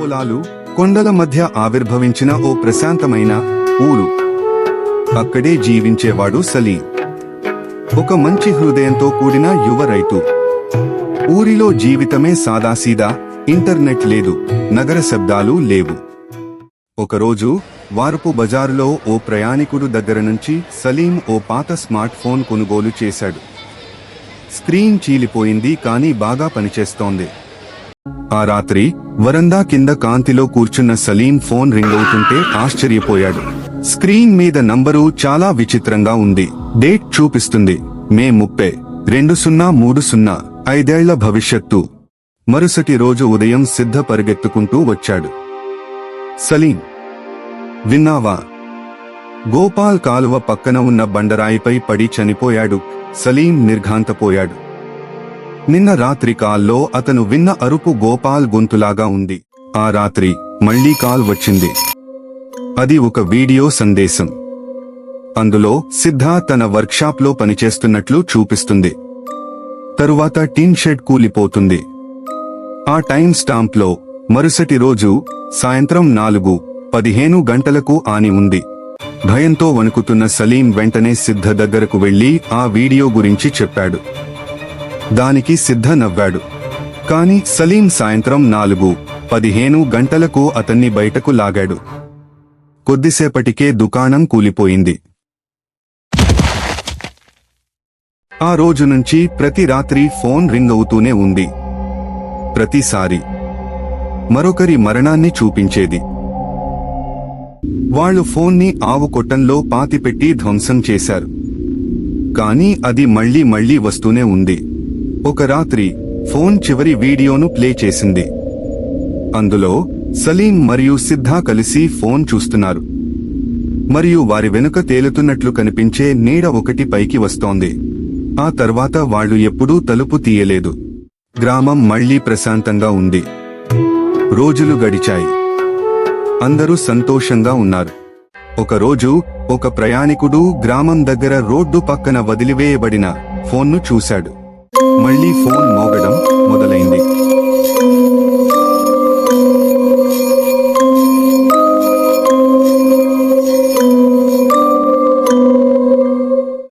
పొలాలు కొండల మధ్య ఆవిర్భవించిన ఓ ప్రశాంతమైన ఊరు. అక్కడే జీవించేవాడు సలీం. ఒక మంచి హృదయంతో కూడిన యువ రైతు. ఊరిలో జీవితమే సాదాసీదా ఇంటర్నెట్ లేదు నగర శబ్దాలు లేవు. ఒకరోజు వారపు బజారులో ఓ ప్రయాణికుడు దగ్గర నుంచి సలీం ఓ పాత స్మార్ట్ ఫోన్ కొనుగోలు చేశాడు. స్క్రీన్ చీలిపోయింది కానీ బాగా పనిచేస్తోంది. ఆ రాత్రి వరందా కింద కాంతిలో కూర్చున్న సలీం ఫోన్ రింగ్ అవుతుంటే ఆశ్చర్యపోయాడు. స్క్రీన్ మీద నంబరు చాలా విచిత్రంగా ఉంది. డేట్ చూపిస్తుంది. మే ముప్పై. రెండు సున్నా మూడు సున్నా. ఐదేళ్ళ భవిష్యత్తు. మరుసటి రోజు ఉదయం సిద్ధ పరిగెత్తుకుంటూ వచ్చాడు. సలీం. విన్నావా? గోపాల్ కాలువ పక్కన ఉన్న బండరాయిపై పడి చనిపోయాడు. సలీం నిర్ఘాంతపోయాడు. నిన్న రాత్రి కాల్లో అతను విన్న అరుపు గోపాల్ గొంతులాగా ఉంది. ఆ రాత్రి మళ్ళీ కాల్ వచ్చింది. అది ఒక వీడియో సందేశం. అందులో సిద్ధ తన వర్క్షాప్లో పనిచేస్తున్నట్లు చూపిస్తుంది. తరువాత టిన్ షెడ్ కూలిపోతుంది. ఆ టైం స్టాంప్లో మరుసటి రోజు సాయంత్రం నాలుగు పదిహేను గంటలకు ఆని ఉంది. భయంతో వణుకుతున్న సలీం వెంటనే సిద్ధ దగ్గరకు వెళ్ళి ఆ వీడియో గురించి చెప్పాడు. దానికి సిద్ధ నవ్వాడు. కాని సలీం సాయంత్రం నాలుగు పదిహేను గంటలకు అతన్ని బయటకు లాగాడు. కొద్దిసేపటికే దుకాణం కూలిపోయింది. ఆ రోజు నుంచి ప్రతి రాత్రి ఫోన్ రింగ్ అవుతూనే ఉంది. ప్రతిసారి. మరొకరి మరణాన్ని చూపించేది. వాళ్ళు ఫోన్ని ఆవు కొట్టంలో పాతిపెట్టి ధ్వంసం చేశారు. కానీ అది మళ్ళీ మళ్ళీ వస్తూనే ఉంది. ఒక రాత్రి ఫోన్ చివరి వీడియోను ప్లే చేసింది. అందులో సలీం మరియు సిద్ధా కలిసి ఫోన్ చూస్తున్నారు. మరియు వారి వెనుక తేలుతున్నట్లు కనిపించే నీడ ఒకటి పైకి వస్తోంది. ఆ తర్వాత వాళ్ళు ఎప్పుడూ తలుపు తీయలేదు. గ్రామం మళ్ళీ ప్రశాంతంగా ఉంది. రోజులు గడిచాయి. అందరూ సంతోషంగా ఉన్నారు. ఒకరోజు ఒక ప్రయాణికుడు గ్రామం దగ్గర రోడ్డు పక్కన వదిలివేయబడిన ఫోన్ను చూశాడు. మళ్ళీ ఫోన్ మోగడం మొదలైంది